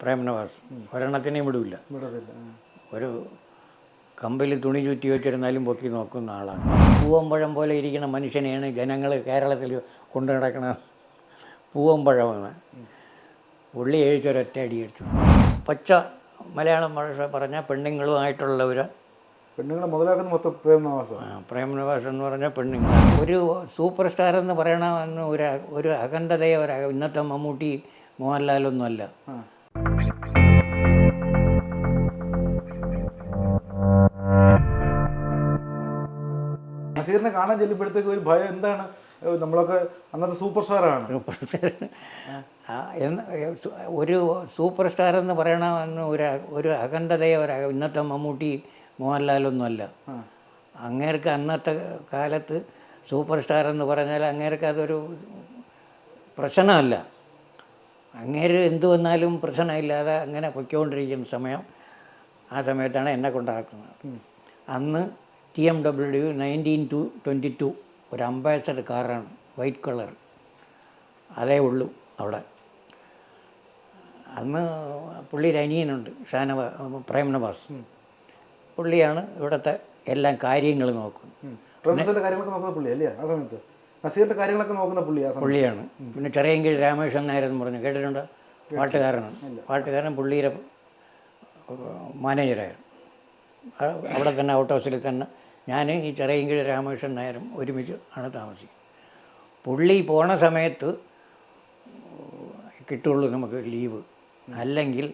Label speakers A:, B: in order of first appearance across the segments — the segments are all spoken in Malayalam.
A: പ്രേംനവാസ് ഒരെണ്ണത്തിനെയും വിടില്ല
B: വിടത്തില്ല.
A: ഒരു കമ്പിൽ തുണി ചുറ്റി വെച്ചിരുന്നാലും പൊക്കി നോക്കുന്ന ആളാണ്. പൂവമ്പഴം പോലെ ഇരിക്കുന്ന മനുഷ്യനെയാണ് ജനങ്ങൾ കേരളത്തിൽ കൊണ്ടു നടക്കണ പൂവമ്പഴമെന്ന് ഉള്ളി എഴുതിയൊരൊറ്റ അടി അടിച്ചു പച്ച മലയാളം ഭാഷ പറഞ്ഞ പെണ്ണുങ്ങളുമായിട്ടുള്ളവർ
B: പെണ്ണുങ്ങളെ മുതലാക്കുന്ന മൊത്തം
A: ആ, പ്രേംനവാസ് എന്ന് പറഞ്ഞ പെണ്ണുങ്ങൾ ഒരു സൂപ്പർ സ്റ്റാർ എന്ന് പറയണമെന്ന് ഒരു ഒരു അഖണ്ഡതയോ ഒരു ഇന്നത്തെ മമ്മൂട്ടി മോഹൻലാലൊന്നും
B: നസീറിനെ കാണാൻ ചെല്ലുമ്പോഴത്തേക്ക് ഒരു ഭയം എന്താണ്? നമ്മളൊക്കെ അന്നത്തെ സൂപ്പർ സ്റ്റാറാണ്.
A: Super star. ഒരു സൂപ്പർ സ്റ്റാർ എന്ന് പറയണമെന്ന് ഒരു ഒരു അഖണ്ഡതയോ ഒരു ഇന്നത്തെ മമ്മൂട്ടി മോഹൻലാലൊന്നും അല്ല. അങ്ങേർക്ക് അന്നത്തെ കാലത്ത് സൂപ്പർ സ്റ്റാർ എന്ന് പറഞ്ഞാൽ അങ്ങേർക്ക് അതൊരു പ്രശ്നമല്ല. അങ്ങേര് എന്തു വന്നാലും പ്രശ്നമില്ലാതെ അങ്ങനെ പൊയ്ക്കൊണ്ടിരിക്കുന്ന സമയം ആ സമയത്താണ് എന്നെ കൊണ്ടാക്കുന്നത്. അന്ന് T M W nineteen two twenty two ഒരു അംബാസഡർ കാറാണ് വൈറ്റ് കളർ അതേ ഉള്ളൂ അവിടെ. അന്ന് പുള്ളിയുടെ അനിയനുണ്ട് ഷാനവാ പ്രേംനവാസ്. പുള്ളിയാണ് ഇവിടുത്തെ എല്ലാം കാര്യങ്ങൾ നോക്കുന്നത്.
B: പുള്ളി അല്ലേ? ആ സമയത്ത്. നസീറിന്റെ കാര്യങ്ങളൊക്കെ നോക്കുന്ന പുള്ളി
A: പുള്ളിയാണ്. പിന്നെ ചെറിയൻകീഴ് രാമകൃഷ്ണൻ നായർ എന്ന് പറഞ്ഞു കേട്ടിട്ടുണ്ട്? പാട്ടുകാരനാണ്. പാട്ടുകാരൻ പുള്ളിയുടെ മാനേജറായിരുന്നു. അവിടെ തന്നെ ഔട്ട് ഹൗസിൽ തന്നെ ഞാൻ ഈ ചെറിയൻകീഴ് രാമകൃഷ്ണൻ നായരും ഒരുമിച്ച് ആണ് താമസിക്കുന്നത് പുള്ളി പോണ സമയത്ത് കിട്ടുള്ളൂ നമുക്ക് ലീവ്. അല്ലെങ്കിൽ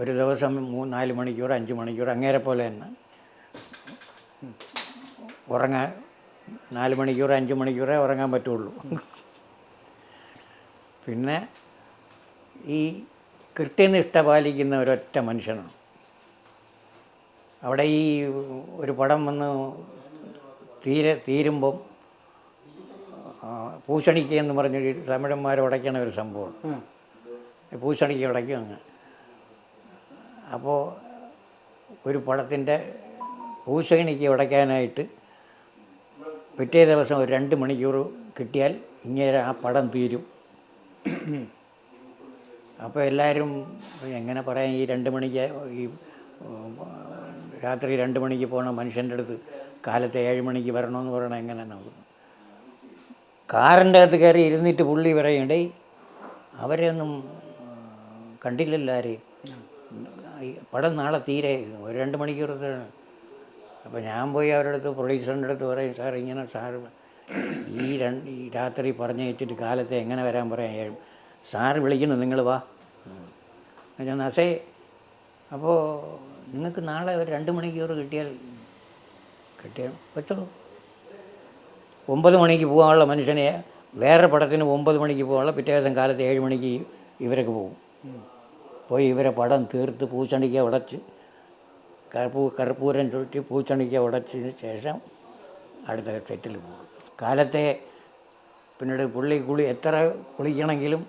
A: ഒരു ദിവസം മൂന്ന് നാല് മണിക്കൂർ അഞ്ച് മണിക്കൂർ അങ്ങേരെ പോലെ തന്നെ ഉറങ്ങാൻ നാല് മണിക്കൂർ അഞ്ച് മണിക്കൂറേ ഉറങ്ങാൻ പറ്റുള്ളൂ. പിന്നെ ഈ കൃത്യനിഷ്ഠ പാലിക്കുന്ന ഒരൊറ്റ മനുഷ്യനാണ്. അവിടെ ഈ ഒരു പടം വന്ന് തീരെ തീരുമ്പം പൂശണിക്ക എന്ന് പറഞ്ഞൊരു തമിഴന്മാർ ഉടയ്ക്കണ ഒരു സംഭവം. പൂശണിക്ക് ഉടയ്ക്കും അങ്ങ്. അപ്പോൾ ഒരു പടത്തിന്റെ പൂശണിക്ക് ഉടയ്ക്കാനായിട്ട് പിറ്റേ ദിവസം ഒരു രണ്ട് മണിക്കൂർ കിട്ടിയാൽ ഇങ്ങനെ ആ പടം തീരും. അപ്പോൾ എല്ലാവരും എങ്ങനെ പറയാം ഈ രണ്ട് മണിക്ക് ഈ രാത്രി രണ്ട് മണിക്ക് പോണ മനുഷ്യന്റെ അടുത്ത്. കാലത്തെ ഏഴ് മണിക്ക് വരണമെന്ന് പറയണം എങ്ങനെ നമുക്ക് കാറിന്റെ അകത്ത് കയറി ഇരുന്നിട്ട് പുള്ളി പറയണ്ടേ അവരെ ഒന്നും കണ്ടില്ലല്ലോ ആരെയും. പടം നാളെ തീരെ ഒരു രണ്ട് മണിക്കൂറത്താണ് അപ്പോൾ ഞാൻ പോയി അവരുടെ അടുത്ത് പ്രൊഡ്യൂസറിന്റെ അടുത്ത് പറയും സാർ ഇങ്ങനെ സാർ ഈ രണ്ട് ഈ രാത്രി പറഞ്ഞു വെച്ചിട്ട് കാലത്തെ എങ്ങനെ വരാൻ പറയാൻ? ഏഴും സാർ വിളിക്കുന്നു നിങ്ങൾ വാ. ഞാൻ അസേ അപ്പോൾ നിങ്ങൾക്ക് നാളെ ഒരു രണ്ട് മണിക്കൂർ കിട്ടിയാൽ കിട്ടിയാൽ പറ്റുള്ളൂ. ഒമ്പത് മണിക്ക് പോകാനുള്ള മനുഷ്യനെ വേറെ പടത്തിന് ഒമ്പത് മണിക്ക് പോകാനുള്ള പിറ്റേ ദിവസം കാലത്ത് ഏഴ് മണിക്ക് ഇവരൊക്കെ പോകും. പോയി ഇവരെ പടം തീർത്ത് പൂച്ചണിക്ക ഉടച്ച് കർപ്പൂ കർപ്പൂരം ചുറ്റി പൂച്ചണിക്ക ഉടച്ചതിന് ശേഷം അടുത്ത സെറ്റിൽ പോകും. കാലത്തെ പിന്നീട് പുള്ളി കുളി എത്ര കുളിക്കണമെങ്കിലും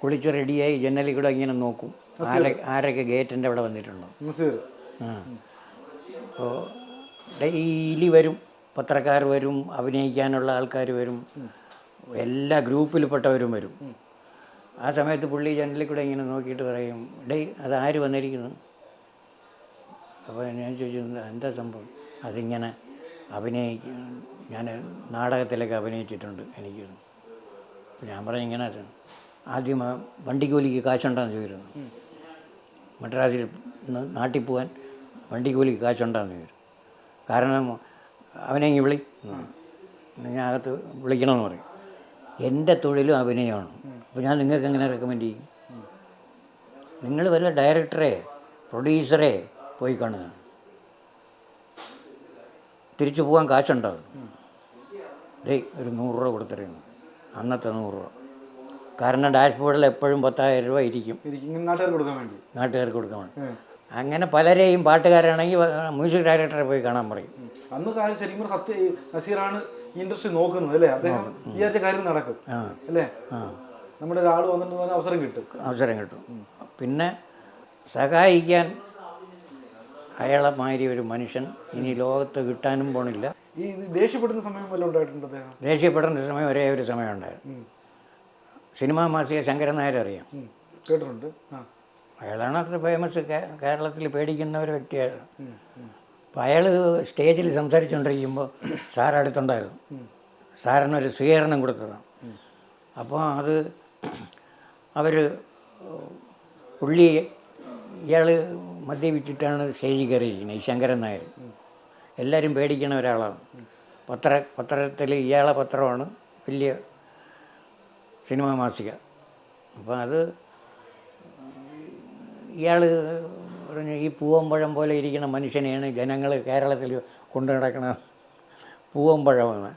A: കുളിച്ച് റെഡിയായി ജനലിൽ കൂടെ ഇങ്ങനെ നോക്കും. ആരെ ആരൊക്കെ ഗേറ്റിന്റെ അവിടെ വന്നിട്ടുണ്ടോ? അപ്പോൾ ഡെയിലി വരും പത്രക്കാർ വരും അഭിനയിക്കാനുള്ള ആൾക്കാർ വരും എല്ലാ ഗ്രൂപ്പിൽപ്പെട്ടവരും വരും. ആ സമയത്ത് പുള്ളി ജനലിൽ കൂടെ ഇങ്ങനെ നോക്കിയിട്ട് പറയും ഡേ അത് ആര് വന്നിരിക്കുന്നു? അപ്പോൾ ഞാൻ ചോദിച്ചു "എന്താ- സംഭവം? അതിങ്ങനെ അഭിനയിക്കും ഞാൻ നാടകത്തിലൊക്കെ അഭിനയിച്ചിട്ടുണ്ട് എനിക്ക്. ഞാൻ പറഞ്ഞു ഇങ്ങനെ ആദ്യം വണ്ടിക്കൂലിക്ക് കാശുണ്ടാന്ന് ചോദിക്കുന്നു. മദ്രാസിൽ നാട്ടിൽ പോകാൻ വണ്ടിക്കൂലിക്ക് കാശുണ്ടാന്ന് ചോദിച്ചു കാരണം അവനെ ഇങ്ങ് വിളി. ഞാൻ അകത്ത് വിളിക്കണമെന്ന് പറയും. എന്റെ തൊഴിലും അഭിനയമാണ്. അപ്പോൾ ഞാൻ നിങ്ങൾക്ക് എങ്ങനെ റെക്കമെൻഡ് ചെയ്യും? നിങ്ങൾ വല്ല ഡയറക്ടറെ പ്രൊഡ്യൂസറെ പോയി കാണുക. തിരിച്ചു പോകാൻ കാശുണ്ടാവും ഡേയ് ഒരു നൂറ് രൂപ കൊടുത്തിരുന്നു അന്നത്തെ നൂറ് രൂപ. കാരണം ഡാഷ്ബോർഡിൽ എപ്പോഴും പത്തായിരം രൂപ ഇരിക്കും.
B: നാട്ടുകാർക്ക് കൊടുക്കാൻ വേണ്ടി.
A: നാട്ടുകാർക്ക് കൊടുക്കാൻ വേണ്ടി. അങ്ങനെ പലരെയും പാട്ടുകാരാണെങ്കിൽ മ്യൂസിക് ഡയറക്ടറെ പോയി കാണാൻ പറയും.
B: അന്ന് കാര്യം ശരിക്കും സത്യ നസീറാണ് ഈ ഇൻഡസ്ട്രി നോക്കുന്നത് അല്ലേ? അദ്ദേഹം വിചാരിച്ച കാര്യം നടക്കും അല്ലേ? നമ്മുടെ ഒരാൾ വന്നിട്ട് പറഞ്ഞാൽ അവസരം കിട്ടും.
A: അവസരം കിട്ടും. പിന്നെ സഹായിക്കാൻ അയാളമാതിരി ഒരു മനുഷ്യൻ ഇനി ലോകത്ത് കിട്ടാനും പോണില്ല.
B: ഈ ദേഷ്യപ്പെടുന്ന സമയം വല്ല ഉണ്ടായിട്ടുണ്ട് അദ്ദേഹം?
A: ദേഷ്യപ്പെടേണ്ട സമയം ഒരേ ഒരു സമയം ഉണ്ടായിരുന്നു. സിനിമാ മാസിക ശങ്കരൻ നായർ അറിയാം
B: കേട്ടിട്ടുണ്ട്. ആ.
A: അയാളാണ് അത്ര ഫേമസ് കേരളത്തിൽ പേടിക്കുന്ന ഒരു വ്യക്തിയായിരുന്നു അപ്പോൾ അയാൾ സ്റ്റേജിൽ സംസാരിച്ചുകൊണ്ടിരിക്കുമ്പോൾ സാർ അടുത്തുണ്ടായിരുന്നു. സാറിനൊരു സ്വീകരണം കൊടുത്തതാണ് അപ്പോൾ അത് അവർ പുള്ളി ഇയാൾ മദ്യപിച്ചിട്ടാണ് സ്റ്റേജിൽ കയറിയിരിക്കുന്നത് ഈ ശങ്കരൻ നായർ. എല്ലാവരും പേടിക്കുന്ന ഒരാളാണ്. പത്ര പത്രത്തിൽ ഇയാളെ പത്രമാണ് വലിയ സിനിമ മാസിക. അപ്പോൾ അത് ഇയാൾ പറഞ്ഞു ഈ പൂവമ്പഴം പോലെ ഇരിക്കുന്ന മനുഷ്യനെയാണ് ജനങ്ങൾ കേരളത്തിൽ കൊണ്ടു നടക്കണ പൂവമ്പഴമാണ്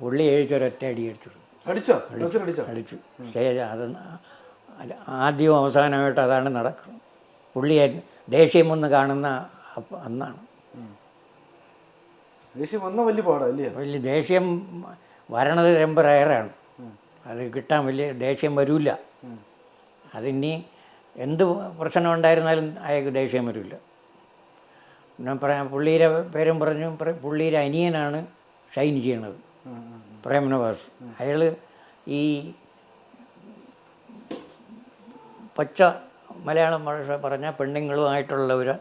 A: പുള്ളി എഴുതിച്ചൊരൊറ്റ അടി അടിച്ചു.
B: അടിച്ചു? അടിച്ചു.
A: സ്റ്റേജ് അത് ആദ്യവും അവസാനമായിട്ട് അതാണ് നടക്കുന്നത്. പുള്ളിയെ ദേഷ്യം ഒന്ന് കാണുന്ന അന്നാണ്.
B: ദേഷ്യം വലിയ
A: വലിയ ദേഷ്യം വരണത് ടെമ്പറേറാണ് അത് കിട്ടാൻ വലിയ ദേഷ്യം വരില്ല അതിനി എന്ത് പ്രശ്നം ഉണ്ടായിരുന്നാലും അയാൾക്ക് ദേഷ്യം വരില്ല. ഞാൻ പറയാം പുള്ളിയുടെ പേരും പറഞ്ഞു പറ- പുള്ളിയുടെ അനിയനാണ് ഷൈൻ ചെയ്യണത് പ്രേംനവാസ് അയാൾ ഈ പച്ച മലയാളം ഭാഷ പറഞ്ഞ പെണ്ണുങ്ങളുമായിട്ടുള്ളവർ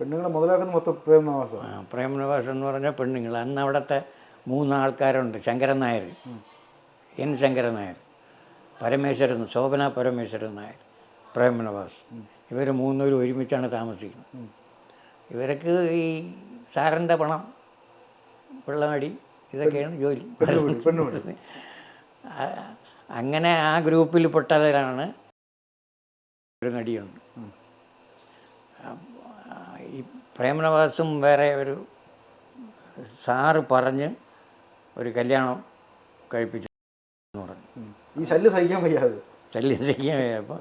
B: പെണ്ണുങ്ങളെ മുതലാക്കുന്ന മൊത്തം പ്രേമനവാസം.
A: ആ, പ്രേംനവാസ് എന്ന് പറഞ്ഞാൽ പെണ്ണുങ്ങൾ. അന്ന് അവിടുത്തെ മൂന്ന് ആൾക്കാരുണ്ട് ശങ്കരൻ നായർ എൻ ശങ്കരൻ നായർ പരമേശ്വരൻ ശോഭന പരമേശ്വരൻ നായർ. പ്രേംനവാസ്. ഇവർ മൂന്നുപേരും ഒരുമിച്ചാണ് താമസിക്കുന്നത്. ഇവർക്ക് ഈ സാറിന്റെ പണം വെള്ളമടി ഇതൊക്കെയാണ് ജോലി. അങ്ങനെ ആ ഗ്രൂപ്പിൽ പെട്ടവരാണ് ഒരു നടിയുണ്ട്. ഈ പ്രേമനവാസും വേറെ ഒരു സാറ് പറഞ്ഞ് ഒരു കല്യാണം കഴിപ്പിച്ചു പറഞ്ഞു.
B: ഈ ശല്യം സഹിക്കാൻ വയ്യാതെ.
A: ശല്യം സഹിക്കാൻ ചെയ്യാൻ അപ്പോൾ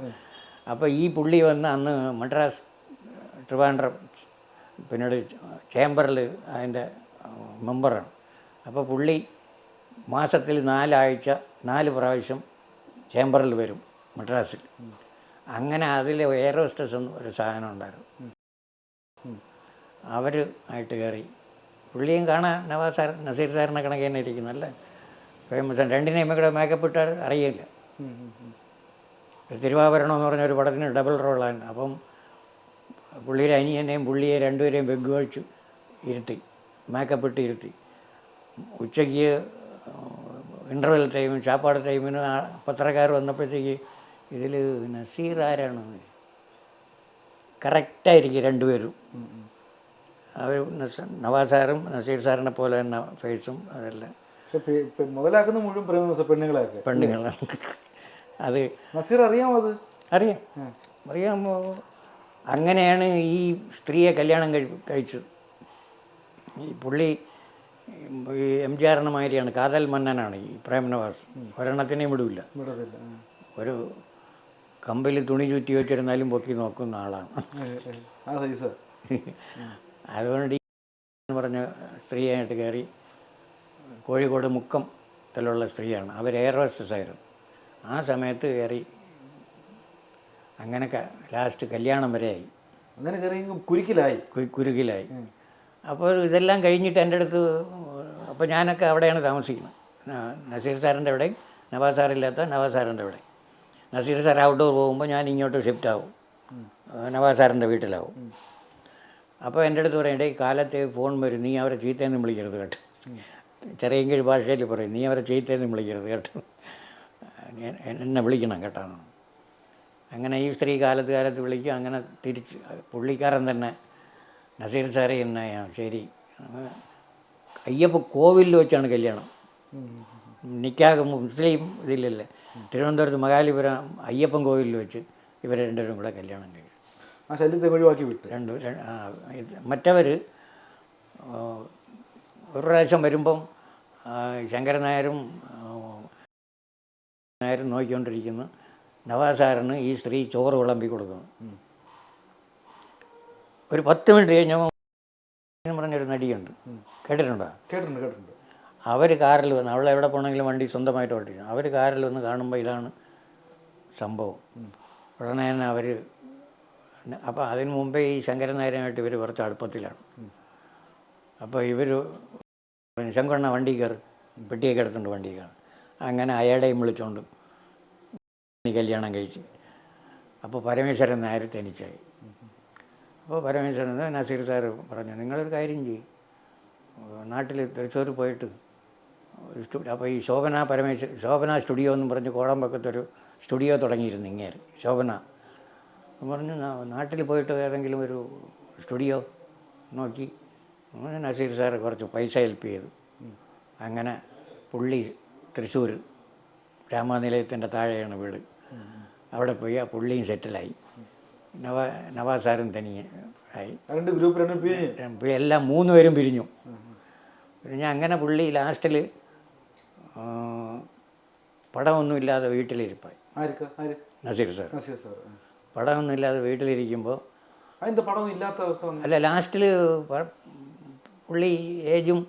A: അപ്പോൾ ഈ പുള്ളി വന്ന് അന്ന് മദ്രാസ് ട്രിവാൻഡ്രം പിന്നീട് ചേംബറിൽ അതിന്റെ മെമ്പറാണ്. അപ്പോൾ പുള്ളി മാസത്തിൽ നാലാഴ്ച നാല് പ്രാവശ്യം ചേംബറിൽ വരും മദ്രാസിൽ. അങ്ങനെ അതിൽ എയറോസ്റ്റസ് എന്ന് ഒരു സാധനം ഉണ്ടായിരുന്നു. അവർ ആയിട്ട് കയറി. പുള്ളിയും കാണാൻ നവാസ് സാർ നസീർ സാറിനെ കണക്ക് തന്നെ ഇരിക്കുന്നല്ലേ ഫേമസ് രണ്ടിനെയും കൂടെ മേക്കപ്പ് ഇട്ടാൽ അറിയില്ല. തിരുവാഭരണം എന്ന് പറഞ്ഞ ഒരു പടത്തിന് ഡബിൾ റോളാണ് അപ്പം പുള്ളിയുടെ അനിയനെയും പുള്ളിയെ രണ്ടുപേരെയും വെഗ് കഴിച്ചു ഇരുത്തി മേക്കപ്പ് ഇട്ട് ഇരുത്തി. ഉച്ചയ്ക്ക് ഇന്റർവെൽ ടൈമിന് ചാപ്പാട് ടൈമിന് പത്രക്കാർ വന്നപ്പോഴത്തേക്ക് ഇതിൽ നസീർ ആരാണ്? കറക്റ്റായിരിക്കും രണ്ടുപേരും. അവർ നവാസ് സാറും നസീർ സാറിനെ പോലെ തന്നെ ഫേസും അതെല്ലാം.
B: പക്ഷെ മുതലാക്കുന്ന മുഴുവൻ പെണ്ണുങ്ങളാണ്
A: പെണ്ണുങ്ങളാണ്. അത്
B: നസീർ അറിയാമോ അത്?
A: അറിയാം. അറിയാമോ അങ്ങനെയാണ് ഈ സ്ത്രീയെ കല്യാണം കഴി കഴിച്ചത്. ഈ പുള്ളി ഈ എം ജി ആറിന് മാതിരിയാണ്. കാതൽ മന്നനാണ് ഈ പ്രേംനവാസ് ഒരെണ്ണത്തിനെയും വിടില്ല
B: വിടത്തില്ല.
A: ഒരു കമ്പിൽ തുണി ചുറ്റി വെച്ചിരുന്നാലും പൊക്കി നോക്കുന്ന ആളാണ്. അതുകൊണ്ട് ഈ പറഞ്ഞ സ്ത്രീയായിട്ട് കയറി കോഴിക്കോട് മുക്കം ത്തിലുള്ള സ്ത്രീയാണ്. അവർ എയർ ഹോസ്റ്റസ് ആയിരുന്നു. ആ സമയത്ത് കയറി. അങ്ങനെ ലാസ്റ്റ് കല്യാണം വരെ ആയി.
B: അങ്ങനെ കയറി കുരുക്കിലായി.
A: കുരുക്കിലായി. അപ്പോൾ ഇതെല്ലാം കഴിഞ്ഞിട്ട് എന്റെ അടുത്ത് അപ്പോൾ ഞാനൊക്കെ അവിടെയാണ് താമസിക്കുന്നത്. നസീർ സാറിന്റെ അവിടെയും നവാസ് സാറില്ലാത്ത നവാസ് സാറിന്റെ അവിടെ നസീർ സാർ ഔട്ട്ഡോർ പോകുമ്പോൾ ഞാൻ ഇങ്ങോട്ട് ഷിഫ്റ്റ് ആവും. നവാസ് സാറിന്റെ വീട്ടിലാവും. അപ്പോൾ എന്റെ അടുത്ത് പറയും ഈ കാലത്തെ ഫോൺ വരും. നീ അവരെ ചീത്തയെന്നും വിളിക്കരുത് കേട്ടോ. ചെറിയ ഭാഷയിൽ പറയും നീ അവരെ ചീത്തയെന്നും വിളിക്കരുത് കേട്ടോ. എന്നെ വിളിക്കണം കേട്ടോ. അങ്ങനെ ഈ സ്ത്രീ കാലത്ത് കാലത്ത് വിളിക്കും. അങ്ങനെ തിരിച്ച് പുള്ളിക്കാരൻ തന്നെ നസീർ സാറേ എന്നെ ശരി. അയ്യപ്പ കോവിലിൽ വെച്ചാണ് കല്യാണം. നിക്കാഹ് മുസ്ലിം ഇതിലല്ലേ. തിരുവനന്തപുരത്ത് മകാലിപുരം അയ്യപ്പൻ കോവിലിൽ വെച്ച് ഇവർ രണ്ടുപേരും കൂടെ കല്യാണം കഴിച്ചു.
B: ആ ശല്യത്തെ ഒഴിവാക്കി വിട്ടു.
A: രണ്ട് മറ്റവർ ഒരു പ്രാവശ്യം വരുമ്പം ആ, ആ, നോക്കിക്കൊണ്ടിരിക്കുന്നു. നവാസാറിന് ഈ സ്ത്രീ ചോറ് വിളമ്പി കൊടുക്കുന്നു. ഒരു പത്ത് മിനിറ്റ് കഴിഞ്ഞപ്പോൾ പറഞ്ഞൊരു നടിയുണ്ട്. കേട്ടിട്ടുണ്ടോ?
B: കേട്ടിട്ടുണ്ട് കേട്ടിട്ടുണ്ട്.
A: അവർ കാറിൽ വന്ന് അവളെ എവിടെ പോകണമെങ്കിലും വണ്ടി സ്വന്തമായിട്ട് ഓടിക്കും അവർ കാറിൽ വന്ന് കാണുമ്പോൾ ഇതാണ് സംഭവം. ഉടനെ തന്നെ അവർ അപ്പോൾ അതിന് മുമ്പേ ഈ ശങ്കരൻ നായരുമായിട്ട് ഇവർ കുറച്ച് അടുപ്പത്തിലാണ്. അപ്പോൾ ഇവർ ശങ്കണ്ണ വണ്ടി കയറി പെട്ടിയൊക്കെ എടുത്തിട്ടുണ്ട് വണ്ടി കയറി. അങ്ങനെ അയാളെയും വിളിച്ചോണ്ട് നീ കല്യാണം കഴിച്ച്. അപ്പോൾ പരമേശ്വരൻ നായർ തനിച്ചായി. അപ്പോൾ പരമേശ്വരൻ നസീർ സാറ് പറഞ്ഞു നിങ്ങളൊരു കാര്യം ചെയ്യും. നാട്ടിൽ തൃശ്ശൂർ പോയിട്ട് സ്റ്റുഡിയോ അപ്പോൾ ഈ ശോഭന പരമേശ്വരൻ ശോഭന സ്റ്റുഡിയോ എന്ന് പറഞ്ഞ് കോടമ്പക്കത്തൊരു സ്റ്റുഡിയോ തുടങ്ങിയിരുന്നു ഇങ്ങേര് ശോഭന. പറഞ്ഞു "നാ- നാട്ടിൽ പോയിട്ട് ഏതെങ്കിലും ഒരു സ്റ്റുഡിയോ നോക്കി. നസീർ സാറ് കുറച്ച് പൈസ ഹെൽപ്പ് ചെയ്തു. അങ്ങനെ പുള്ളി തൃശ്ശൂർ രാമനിലയത്തിന്റെ താഴെയാണ് വീട്. അവിടെ പോയി ആ പുള്ളിയും സെറ്റിലായി. നവാ നവാസാരും തനിയെ ആയി.
B: രണ്ട് ഗ്രൂപ്പ് രണ്ട്
A: എല്ലാം മൂന്ന് പേരും പിരിഞ്ഞു. പിന്നെ അങ്ങനെ പുള്ളി ലാസ്റ്റിൽ പടമൊന്നുമില്ലാതെ വീട്ടിലിരിപ്പായി. നസീർ സാർ പടമൊന്നുമില്ലാതെ വീട്ടിലിരിക്കുമ്പോൾ
B: ഇല്ലാത്ത അവസ്ഥ
A: അല്ല ലാസ്റ്റിൽ പുള്ളി ഏജും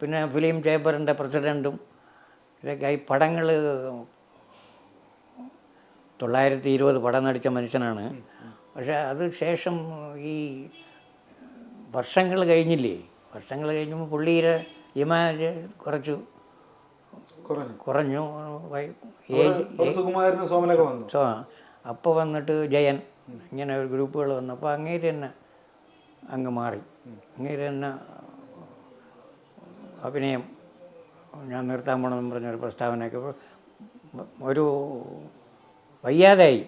A: പിന്നെ ഫിലിം ചേംബറിന്റെ പ്രസിഡന്റും ഇതൊക്കെ ഈ പടങ്ങൾ തൊള്ളായിരത്തി ഇരുപത് പടം നടിച്ച മനുഷ്യനാണ്. പക്ഷേ അത് ശേഷം ഈ വർഷങ്ങൾ കഴിഞ്ഞില്ലേ? വർഷങ്ങൾ കഴിഞ്ഞപ്പോൾ പുള്ളിയുടെ ഇമാജ് കുറച്ചു
B: കുറഞ്ഞു.
A: സോ അപ്പോൾ വന്നിട്ട് ജയൻ ഇങ്ങനെ ഒരു ഗ്രൂപ്പുകൾ വന്നപ്പോൾ അങ്ങേര് തന്നെ അങ്ങ് മാറി. അങ്ങേര് തന്നെ അഭിനയം ഞാൻ നിർത്താൻ പോകണമെന്ന് പറഞ്ഞൊരു പ്രസ്താവനയൊക്കെ ഒരു വയ്യാതായി.